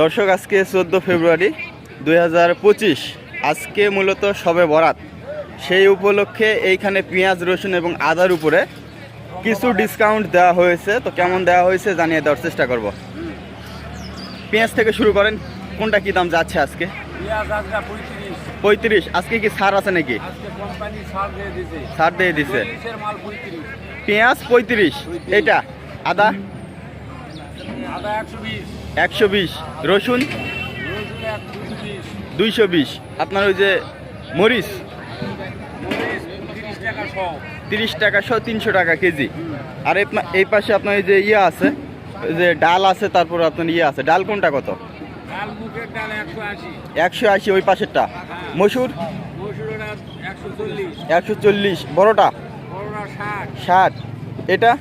দর্শক আজকে চোদ্দ ফেব্রুয়ারি দু হাজার পঁচিশ। আজকে মূলত সবে বরাত। সেই উপলক্ষে এইখানে পেঁয়াজ রসুন এবং আদার উপরে কিছু ডিসকাউন্ট দেওয়া হয়েছে। তো কেমন দেওয়া হয়েছে জানিয়ে দেওয়ার চেষ্টা করব। পেঁয়াজ থেকে শুরু করেন কোনটা কি দাম যাচ্ছে আজকে? পঁয়ত্রিশ। আজকে কি ছাড় আছে নাকি? ছাড় দিয়ে দিছে। পেঁয়াজ পঁয়ত্রিশ। এইটা? আদা? আদা একশো বিশ। একশো বিশ। রসুন? দুইশো বিশ। আপনার ওই যে মরিচ? তিরিশ টাকা সহ তিরিশ টাকা সহ তিনশো টাকা কেজি। আর এই পাশে আপনার এই যে ইয়ে আছে ওই যে ডাল আছে তারপর আপনার ইয়ে আছে। ডাল কোনটা কত? একশো আশি ওই পাশেরটা। মসুর? মসুর একশো চল্লিশ। বড়টা? ষাট। এটা?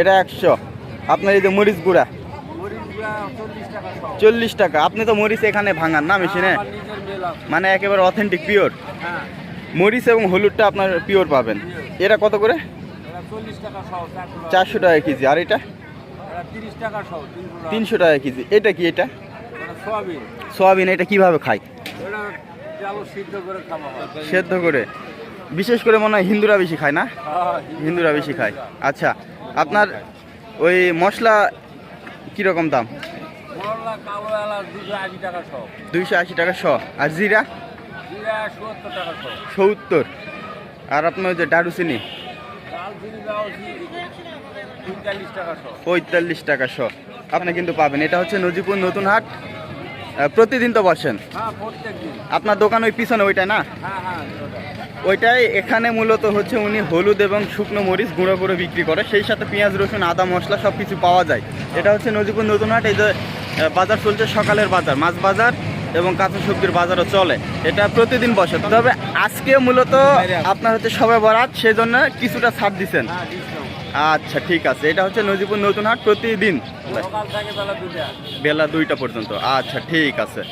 এটা একশো। আপনার এই যে মরিচ গুঁড়া? চল্লিশ টাকা আপনি তো মরিচ এখানে ভাঙান না মেশিনে? আছে। মানে একেবারে অথেন্টিক পিওর হ্যাঁ। মরিচ এবং হলুদটা আপনার পিওর পাবেন। এটা কত করে? চারশো টাকা। কেজি। আর এটা? তিনশো টাকা। কেজি। এটা কি এটা? সোয়াবিন। এটা কীভাবে খায়? করে হয়। সেদ্ধ করে। বিশেষ করে মনে হয় হিন্দুরা বেশি খায় না? হ্যাঁ, হিন্দুরা বেশি খায়। আচ্ছা আপনার ওই মশলা কীরকম দাম? দুইশো আশি টাকা শ। আর জিরা? সত্তর আর আপনার ওই যে দালচিনি পঁয়তাল্লিশ টাকা শ। আপনি কিন্তু পাবেন। এটা হচ্ছে নজিপুর নতুন হাট। প্রতিদিন তো বসেন? হ্যাঁ আপনার দোকান ওই পিছনে ওইটাই না? হ্যাঁ হ্যাঁ ওটা। ওইটাই এখানে মূলত হচ্ছে উনি হলুদ এবং শুকনো মরিচ গুঁড়ো করে বিক্রি করে। সেই সাথে পেঁয়াজ রসুন আদা মশলা সব কিছু পাওয়া যায়। এটা হচ্ছে নজিপুর নতুন হাট এই যে বাজার চলছে সকালের বাজার মাছ বাজার এবং কাঁচা সবজির বাজারও চলে। এটা প্রতিদিন বসে। তবে আজকে মূলত আপনার হচ্ছে সবাই বরাত সেই জন্য কিছুটা ছাড় দিচ্ছেন আচ্ছা ঠিক আছে। এটা হচ্ছে নজিপুর নতুন হাট প্রতিদিন। বেলা দুইটা। পর্যন্ত। আচ্ছা ঠিক আছে।